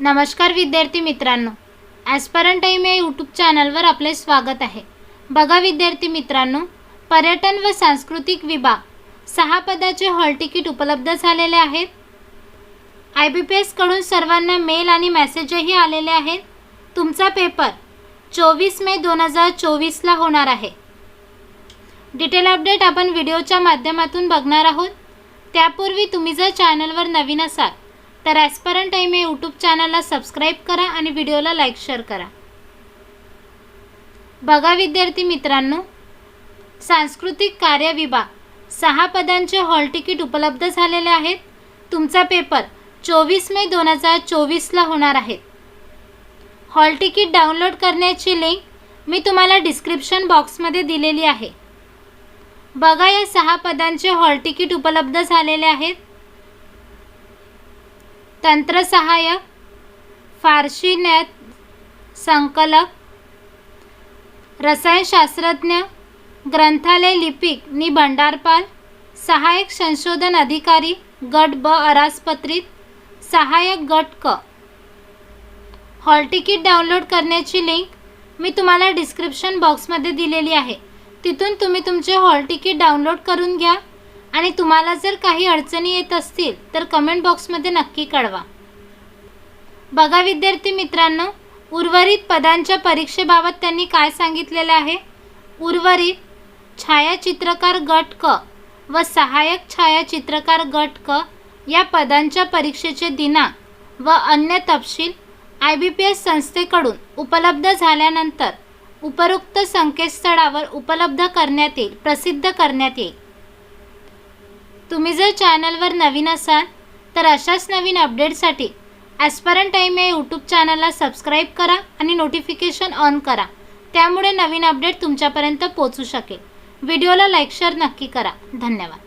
नमस्कार विद्यार्थी मित्रांनो. ॲस्परंट टाईम या यूट्यूब चॅनलवर आपले स्वागत आहे. बघा विद्यार्थी मित्रांनो पर्यटन व सांस्कृतिक विभाग सहा पदाचे हॉल तिकीट उपलब्ध झालेले आहेत. आय बी पी एसकडून सर्वांना मेल आणि मेसेजही आलेले आहेत. तुमचा पेपर चोवीस मे दोन हजार चोवीसला होणार आहे. डिटेल अपडेट आपण व्हिडिओच्या माध्यमातून बघणार आहोत. त्यापूर्वी तुम्ही जर चॅनलवर नवीन असाल तर ॲस्परंट टाईम या यूट्यूब चॅनलला सबस्क्राईब करा आणि व्हिडिओला लाईक शेअर करा. बघा विद्यार्थी मित्रांनो सांस्कृतिक कार्य विभाग सहा पदांचे हॉल तिकीट उपलब्ध झालेले आहेत. तुमचा पेपर चोवीस मे दोन हजार चोवीसला होणार आहे. हॉल तिकीट डाउनलोड करण्याची लिंक मी तुम्हाला डिस्क्रिप्शन बॉक्समध्ये दिलेली आहे. बघा या सहा पदांचे हॉल तिकीट उपलब्ध झालेले आहेत. तंत्रसहाय्यक फारशी ज्ञात संकलक रसायनशास्त्रज्ञ ग्रंथालय लिपिक नि भंडारपाल सहाय्यक संशोधन अधिकारी गट ब अराजपत्रित सहाय्यक गट क. हॉल तिकीट डाउनलोड करण्याची लिंक मी तुम्हाला डिस्क्रिप्शन बॉक्समध्ये दिलेली आहे. तिथून तुम्ही तुमचे हॉल तिकीट डाउनलोड करून घ्या. आणि तुम्हाला जर काही अडचणी येत असतील तर कमेंट बॉक्समध्ये नक्की कळवा. बघा विद्यार्थी मित्रांनो उर्वरित पदांच्या परीक्षेबाबत त्यांनी काय सांगितलेलं आहे? उर्वरित छायाचित्रकार गट क व सहाय्यक छायाचित्रकार गट क या पदांच्या परीक्षेचे दिनांक व अन्य तपशील आय बी पी एस संस्थेकडून उपलब्ध झाल्यानंतर उपरोक्त संकेतस्थळावर उपलब्ध करण्यात येईल प्रसिद्ध करण्यात येईल. तुम्ही जर चॅनलवर नवीन असाल तर अशाच नवीन अपडेटसाठी ॲस्परंट टाईम या यूट्यूब चॅनलला सबस्क्राईब करा आणि नोटिफिकेशन ऑन करा. त्यामुळे नवीन अपडेट तुमच्यापर्यंत पोचू शकेल. व्हिडिओला लाईक शेअर नक्की करा. धन्यवाद.